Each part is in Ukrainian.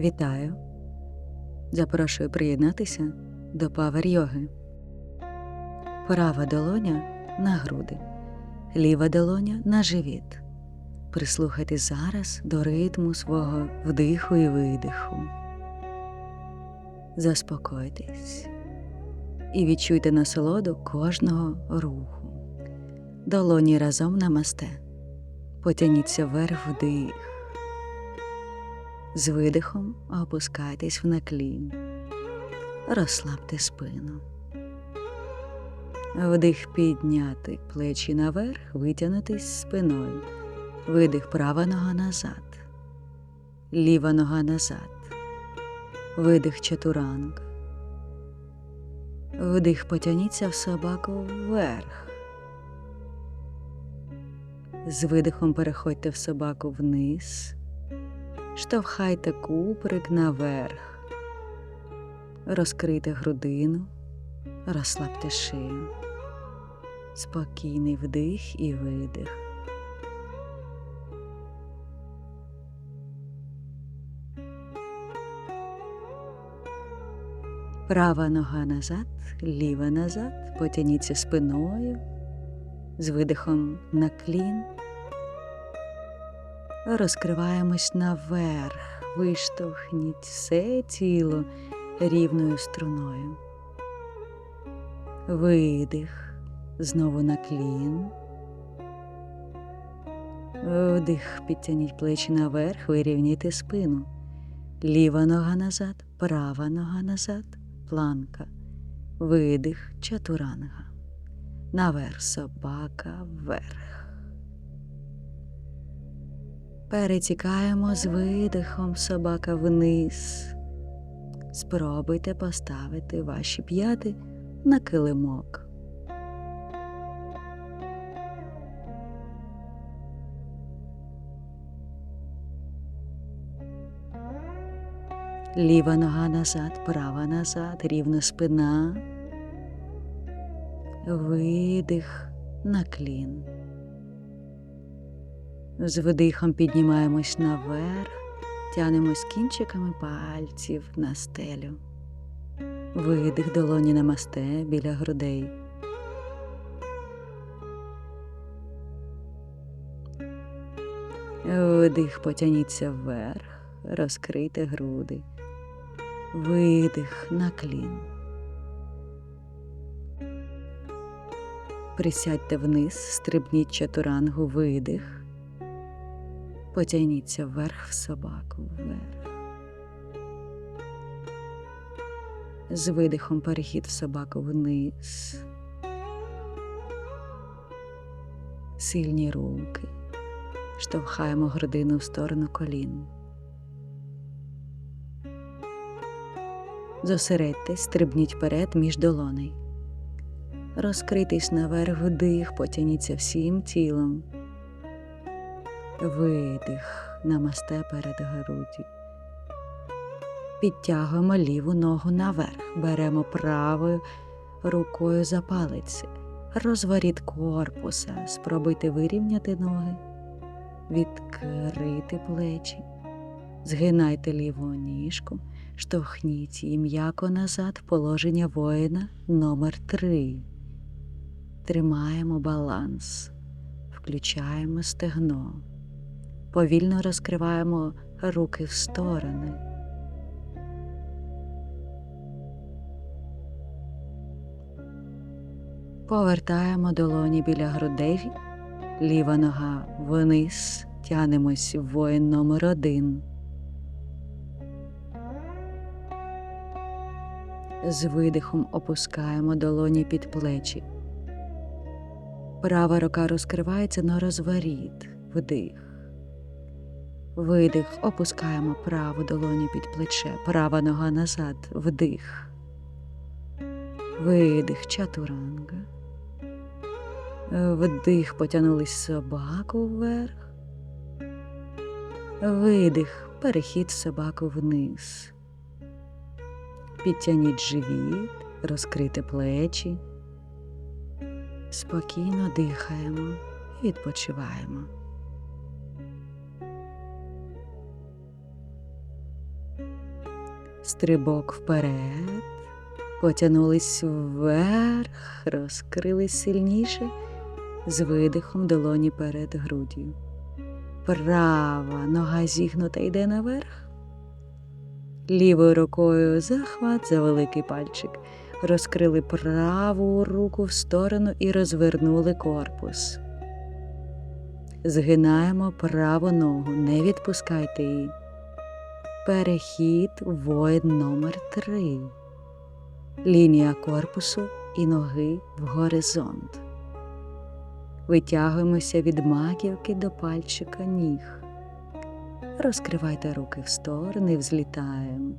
Вітаю! Запрошую приєднатися до павер йоги. Права долоня на груди, ліва долоня на живіт. Прислухайтесь зараз до ритму свого вдиху і видиху. Заспокойтесь і відчуйте насолоду кожного руху. Долоні разом намасте. Потяніться вверх вдих. З видихом опускайтесь в наклін. Розслабте спину. Вдих підняти плечі наверх, витягнутись спиною. Видих права нога назад. Ліва нога назад. Видих чатуранг. Вдих потягніться в собаку вверх. З видихом переходьте в собаку вниз. Штовхайте куприк наверх. Розкрийте грудину, розслабте шию. Спокійний вдих і видих. Права нога назад, ліва назад, потяніться спиною, з видихом на клін. Розкриваємось наверх, виштовхніть все тіло рівною струною. Видих, знову на клін. Вдих, підтягніть плечі наверх, вирівняйте спину. Ліва нога назад, права нога назад, планка. Видих, чатуранга. Наверх собака вверх. Перетікаємо з видихом собака вниз. Спробуйте поставити ваші п'яти на килимок. Ліва нога назад, права назад, рівна спина. Видих на клін. З видихом піднімаємось наверх, тянемось кінчиками пальців на стелю. Видих долоні намасте біля грудей. Вдих потяніться вверх, розкрийте груди. Видих на клін. Присядьте вниз, стрибніть чатурангу, видих. Потягніться вверх в собаку, вверх. З видихом перехід в собаку вниз. Сильні руки. Штовхаємо грудину в сторону колін. Зосередьтесь, стрибніть вперед між долоней. Розкритись наверх вдих, потяніться всім тілом. Видих, намасте перед груддю. Підтягуємо ліву ногу наверх, беремо правою рукою за палиці. Розворіт корпуса, спробуйте вирівняти ноги, відкрити плечі, згинайте ліву ніжку, штовхніть її м'яко назад в положення воїна номер 3 Тримаємо баланс, включаємо стегно, повільно розкриваємо руки в сторони. Повертаємо долоні біля грудей, ліва нога вниз, тянемось в воїн номер один. З видихом опускаємо долоні під плечі. Права рука розкривається на розворіт, вдих. Видих, опускаємо праву долоню під плече, права нога назад, вдих. Видих, чатуранга. Вдих, потягнулись собаку вверх. Видих, перехід собаку вниз. Підтягніть живіт, розкрити плечі. Спокійно дихаємо, відпочиваємо. Стрибок вперед, потягнулись вверх, розкрились сильніше, з видихом долоні перед груддю. Права нога зігнута йде наверх. Лівою рукою захват за великий пальчик. Розкрили праву руку в сторону і розвернули корпус. Згинаємо праву ногу, не відпускайте її. Перехід воїн номер 3 Лінія корпусу і ноги в горизонт. Витягуємося від маківки до пальчика ніг. Розкривайте руки в сторони, взлітаємо.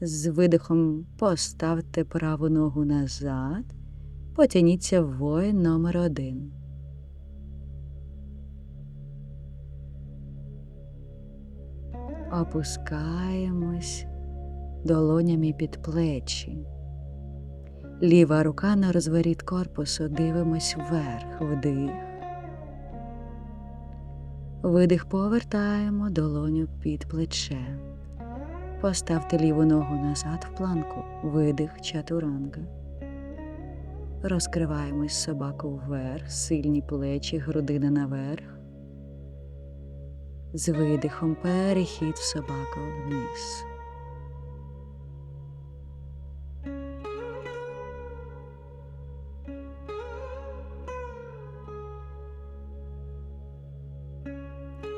З видихом поставте праву ногу назад, потяніться в воїн номер один. Опускаємось долонями під плечі. Ліва рука на розворіт корпусу, дивимось вверх, вдих. Видих повертаємо долоню під плече. Поставте ліву ногу назад в планку, видих чатуранга. Розкриваємось собаку вверх, сильні плечі, грудина наверх. З видихом перехід в собаку вниз.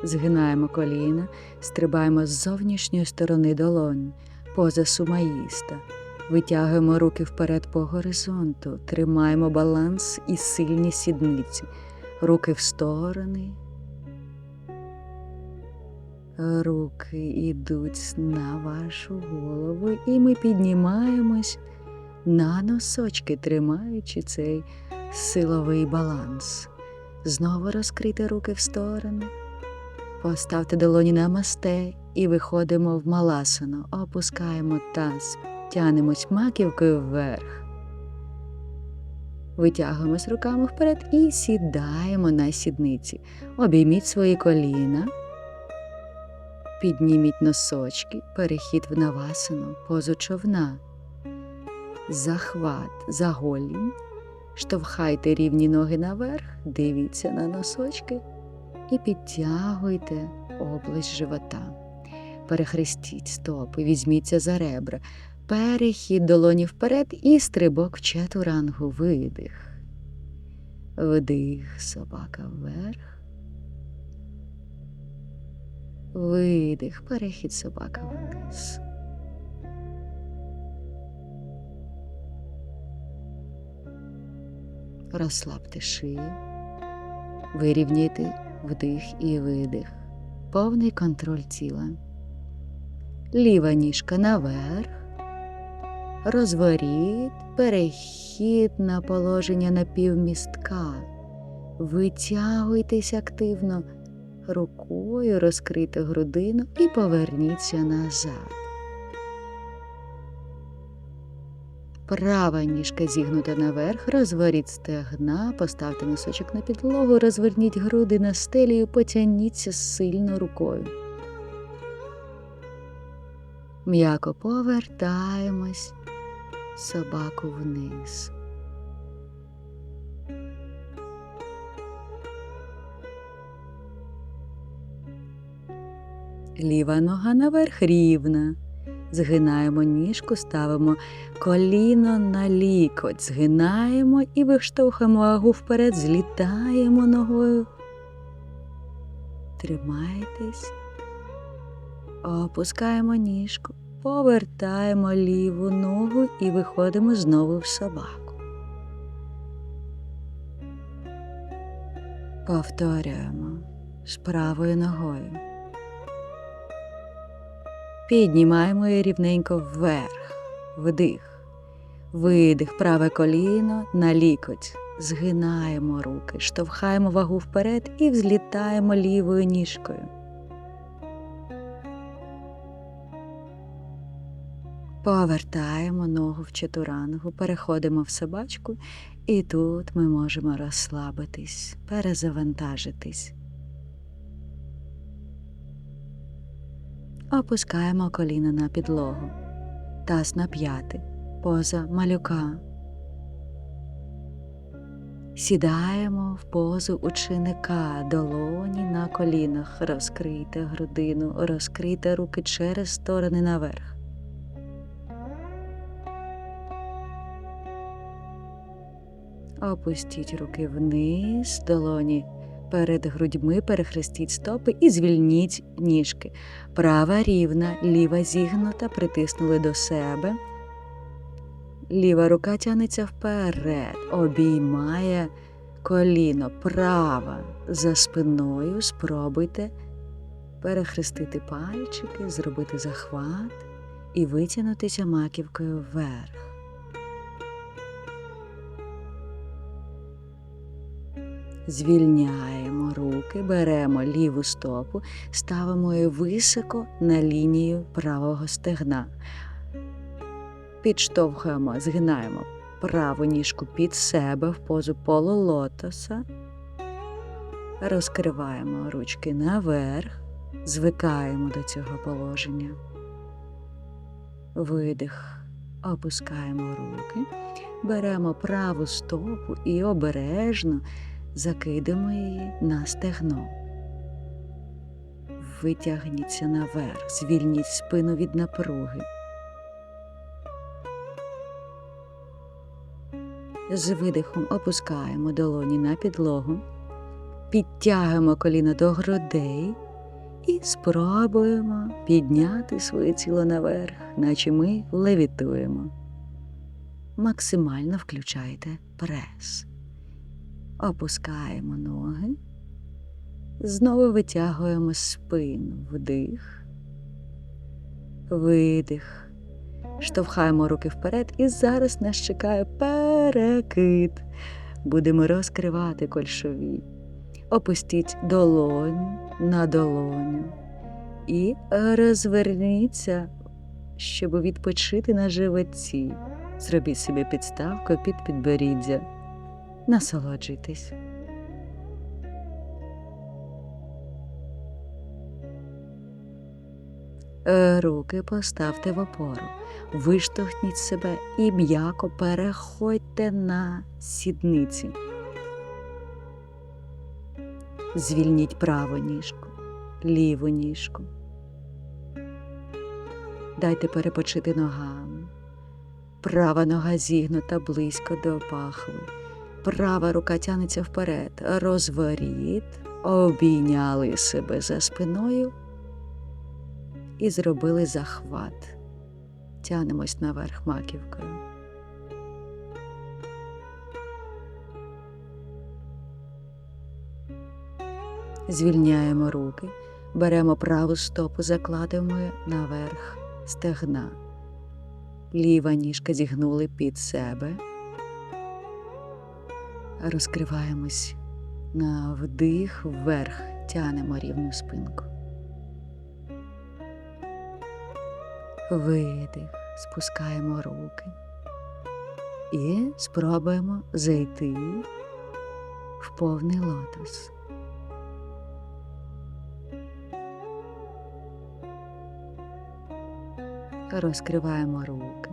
Згинаємо коліна, стрибаємо з зовнішньої сторони долонь, поза сумаїста. Витягуємо руки вперед по горизонту, тримаємо баланс і сильні сідниці, руки в сторони. Руки йдуть на вашу голову, і ми піднімаємось на носочки, тримаючи цей силовий баланс. Знову розкрити руки в сторони. Поставте долоні на масте і виходимо в маласану, опускаємо таз, тянемось маківкою вверх. Витягуємось руками вперед і сідаємо на сідниці. Обійміть свої коліна, підніміть носочки, перехід в навасану, позу човна, захват, заголінь, штовхайте рівні ноги наверх, дивіться на носочки і підтягуйте область живота. Перехрестіть стопи, візьміться за ребра, перехід долоні вперед і стрибок в чатурангу, видих. Вдих, собака вверх. Видих, перехід собака вниз. Розслабте шию, вирівняйте вдих і видих, повний контроль тіла. Ліва ніжка наверх, розворіт, перехід на положення напівмістка. Витягуйтесь активно рукою, розкрити грудину і поверніться назад. Права ніжка зігнута наверх, розворіть стегна, поставте носочок на підлогу, розверніть груди на стелі і потягніться сильно рукою. М'яко повертаємось собаку вниз. Ліва нога наверх рівна. Згинаємо ніжку, ставимо коліно на лікоть, згинаємо і виштовхуємо вагу вперед, злітаємо ногою. Тримайтесь, опускаємо ніжку, повертаємо ліву ногу і виходимо знову в собаку. Повторюємо з правою ногою. Піднімаємо її рівненько вверх, вдих, видих, праве коліно на лікоть. Згинаємо руки, штовхаємо вагу вперед і взлітаємо лівою ніжкою. Повертаємо ногу в чатурангу, переходимо в собачку, і тут ми можемо розслабитись, перезавантажитись. Опускаємо коліна на підлогу. Таз на п'яти. Поза малюка. Сідаємо в позу ученика, долоні на колінах, розкрийте грудину, розкрийте руки через сторони наверх. Опустіть руки вниз, долоні перед грудьми, перехрестіть стопи і звільніть ніжки. Права рівна, ліва зігнута, притиснули до себе. Ліва рука тягнеться вперед, обіймає коліно, права за спиною. Спробуйте перехрестити пальчики, зробити захват і витягнутися маківкою вверх. Звільняємо руки, беремо ліву стопу, ставимо її високо на лінію правого стегна. Підштовхуємо, згинаємо праву ніжку під себе в позу полулотоса. Розкриваємо ручки наверх, звикаємо до цього положення. Видих, опускаємо руки, беремо праву стопу і обережно закидаємо її на стегно. Витягніться наверх, звільніть спину від напруги. З видихом опускаємо долоні на підлогу, підтягуємо коліно до грудей і спробуємо підняти своє тіло наверх, наче ми левітуємо. Максимально включайте прес. Опускаємо ноги, знову витягуємо спину, вдих, видих. Штовхаємо руки вперед, і зараз нас чекає перекид. Будемо розкривати кольшові. Опустіть долоню на долоню і розверніться, щоб відпочити на животі. Зробіть собі підставку під підборіддя. Насолоджуйтесь. Е, Руки поставте в опору, виштовхніть себе і м'яко переходьте на сідниці. Звільніть праву ніжку, ліву ніжку. Дайте перепочити ногами. Права нога зігнута близько до пахви. Права рука тянеться вперед. Розворіт, обійняли себе за спиною і зробили захват. Тянемось наверх маківкою. Звільняємо руки, беремо праву стопу, закладемо наверх стегна. Ліва ніжка зігнули під себе. Розкриваємось на вдих вверх, тянемо рівну спинку. Видих, спускаємо руки і спробуємо зайти в повний лотос. Розкриваємо руки,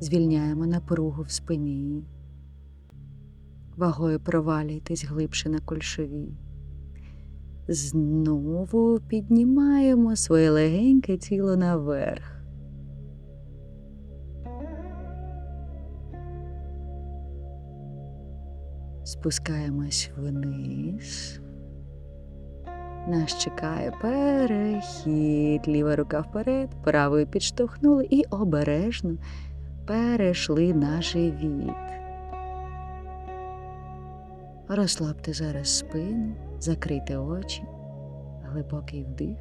звільняємо напругу в спині, вагою провалюйтесь глибше на кульшові. Знову піднімаємо своє легеньке тіло наверх. Спускаємось вниз. Нас чекає перехід. Ліва рука вперед, правою підштовхнули і обережно перейшли на живіт. Розслабте зараз спину, закрийте очі, глибокий вдих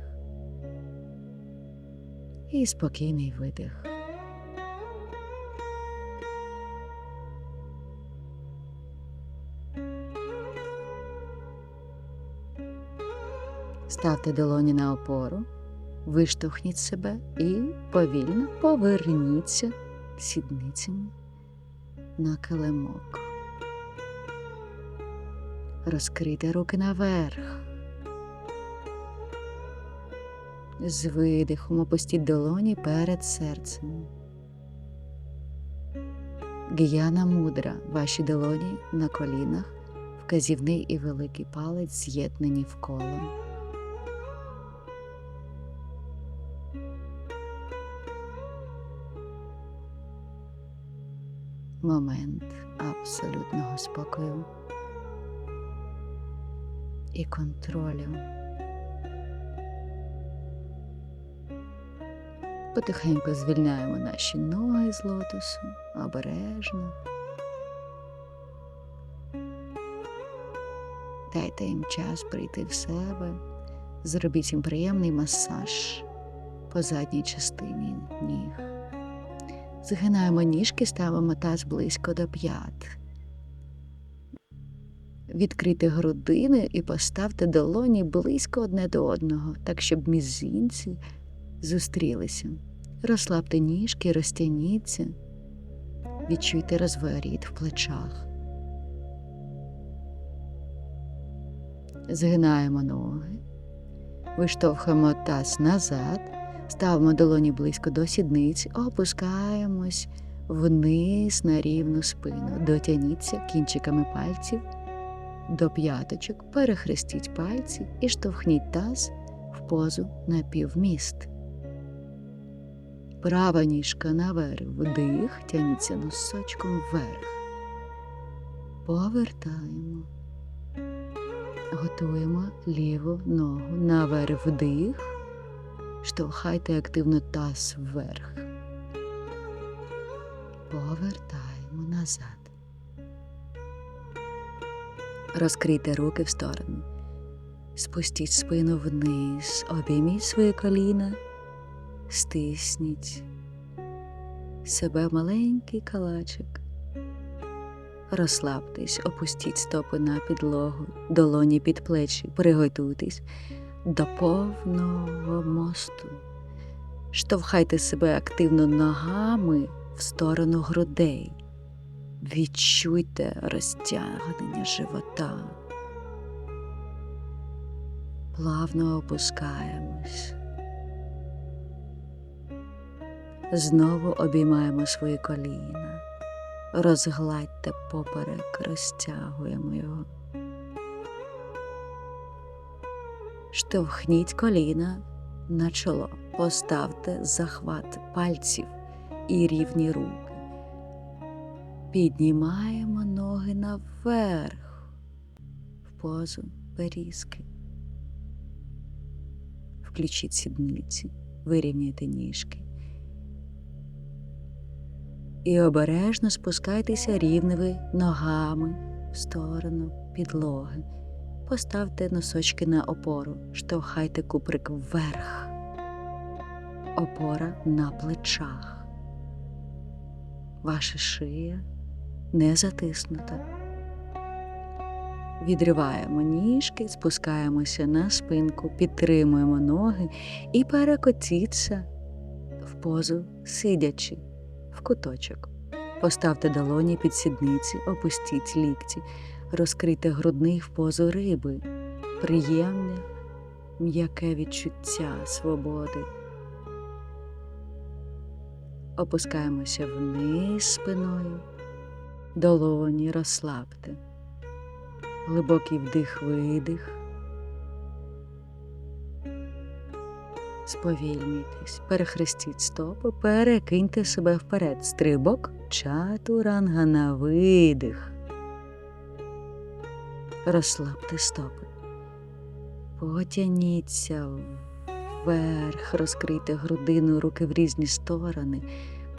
і спокійний видих. Ставте долоні на опору, виштовхніть себе і повільно поверніться сідницями на килимок. Розкрийте руки наверх. З видихом опустіть долоні перед серцем. Гіяна мудра, ваші долоні на колінах, вказівний і великий палець з'єднані в коло. Момент абсолютного спокою і контролю. Потихеньку звільняємо наші ноги з лотосу, обережно. Дайте їм час прийти в себе, зробіть їм приємний масаж по задній частині ніг. Згинаємо ніжки, ставимо таз близько до п'ят. Відкрийте грудини і поставте долоні близько одне до одного, так щоб мізинці зустрілися. Розслабте ніжки, розтягніться, відчуйте розворіт в плечах. Згинаємо ноги, виштовхуємо таз назад, ставимо долоні близько до сідниць, опускаємось вниз на рівну спину. Дотягніться кінчиками пальців до п'яточок, перехрестіть пальці і штовхніть таз в позу напівміст. Права ніжка наверх, вдих, тягніться носочком вверх. Повертаємо. Готуємо ліву ногу наверх вдих. Штовхайте активно таз вверх. Повертаємо назад. Розкрийте руки в сторону. Спустіть спину вниз, обійміть свої коліна, стисніть себе маленький калачик. Розслабтесь, опустіть стопи на підлогу, долоні під плечі, приготуйтесь до повного мосту. Штовхайте себе активно ногами в сторону грудей. Відчуйте розтягнення живота. Плавно опускаємось. Знову обіймаємо свої коліна. Розгладьте поперек, розтягуємо його. Штовхніть коліна на чоло, поставте захват пальців і рівні руки. Піднімаємо ноги наверх в позу берізки. Включіть сідниці, вирівняйте ніжки. І обережно спускайтеся рівними ногами в сторону підлоги. Поставте носочки на опору, штовхайте куприк вверх. Опора на плечах. Ваша шия не затиснута. Відриваємо ніжки, спускаємося на спинку, підтримуємо ноги і перекотіться в позу сидячи в куточок. Поставте долоні під сідниці, опустіть лікті, розкрийте грудний в позу риби, приємне, м'яке відчуття свободи. Опускаємося вниз спиною, долоні розслабте, глибокий вдих-видих. Сповільнітесь, перехрестіть стопи, перекиньте себе вперед. Стрибок чатуранга на видих. Розслабте стопи. Потяніться вверх, розкрийте грудину, руки в різні сторони.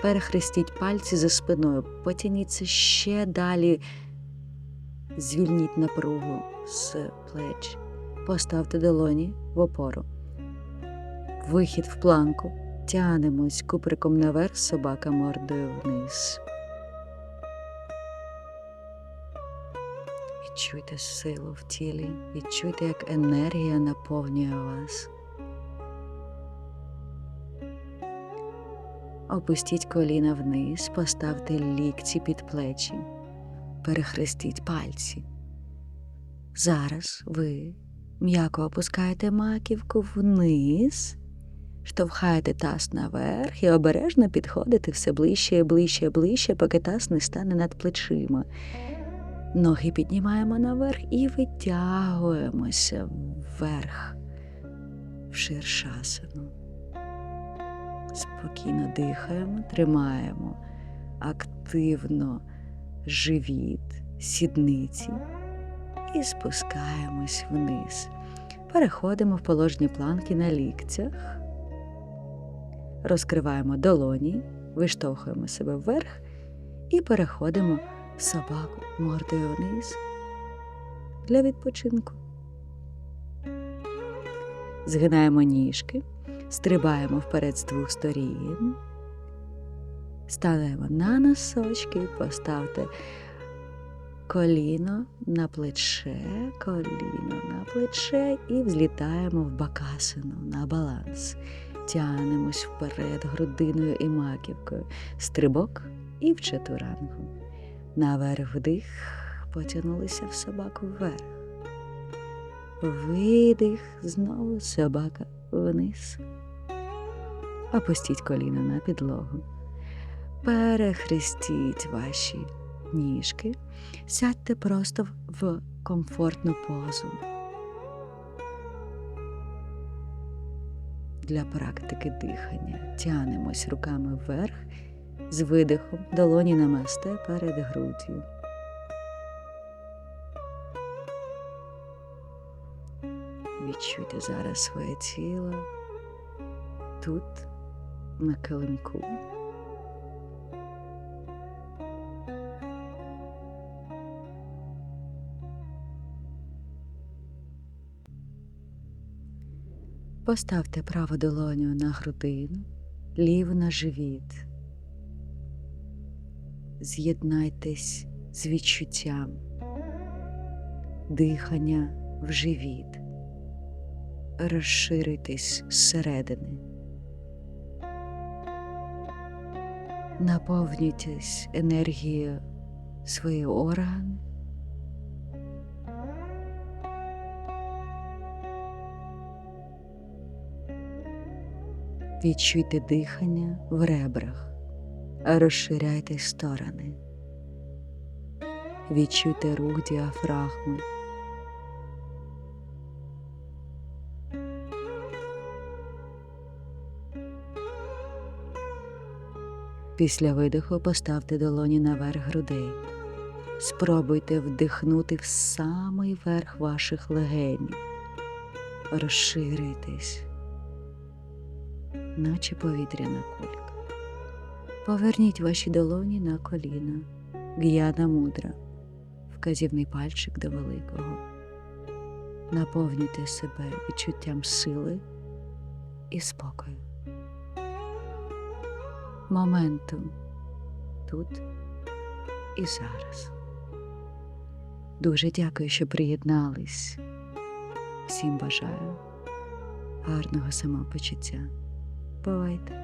Перехрестіть пальці за спиною, потяніться ще далі, звільніть напругу з плеч. Поставте долоні в опору. Вихід в планку. Тянемось куприком наверх, собака мордою вниз. Відчуйте силу в тілі, відчуйте, як енергія наповнює вас. Опустіть коліна вниз, поставте лікті під плечі, перехрестіть пальці. Зараз ви м'яко опускаєте маківку вниз Штовхаєте таз наверх і обережно підходите все ближче і ближче і ближче, поки таз не стане над плечима. Ноги піднімаємо наверх і витягуємося вверх в ширшасану. Спокійно дихаємо, тримаємо активно живіт, сідниці і спускаємось вниз. Переходимо в положені планки на ліктях, розкриваємо долоні, виштовхуємо себе вверх і переходимо в собаку мордою вниз для відпочинку. Згинаємо ніжки, стрибаємо вперед з двох сторін, станемо на носочки, поставте коліно на плече, коліно на плече і взлітаємо в бакасину на баланс. Тянемось вперед грудиною і маківкою, стрибок і в чатурангу. Наверх вдих, потягнулися в собаку вверх. Видих, знову собака вниз. Опустіть коліна на підлогу. Перехрестіть ваші ніжки, сядьте просто в комфортну позу. Для практики дихання тянемось руками вверх з видихом долоні намасте перед груддю. Відчуйте зараз своє тіло тут, на килимку. Поставте праву долоню на грудину, ліву на живіт. З'єднайтесь з відчуттям, дихання в живіт, розширитесь зсередини, наповнюйтесь енергією своїх органів. Відчуйте дихання в ребрах, розширяйте сторони. Відчуйте рух діафрагми. Після видиху поставте долоні наверх грудей. Спробуйте вдихнути в самий верх ваших легенів. Розширитесь наче повітряна кулька. Поверніть ваші долоні на коліна, г'яна мудра, вказівний пальчик до великого. Наповнюйте себе відчуттям сили і спокою. Моментум тут і зараз. Дуже дякую, що приєднались. Всім бажаю гарного самопочуття. Бувайте!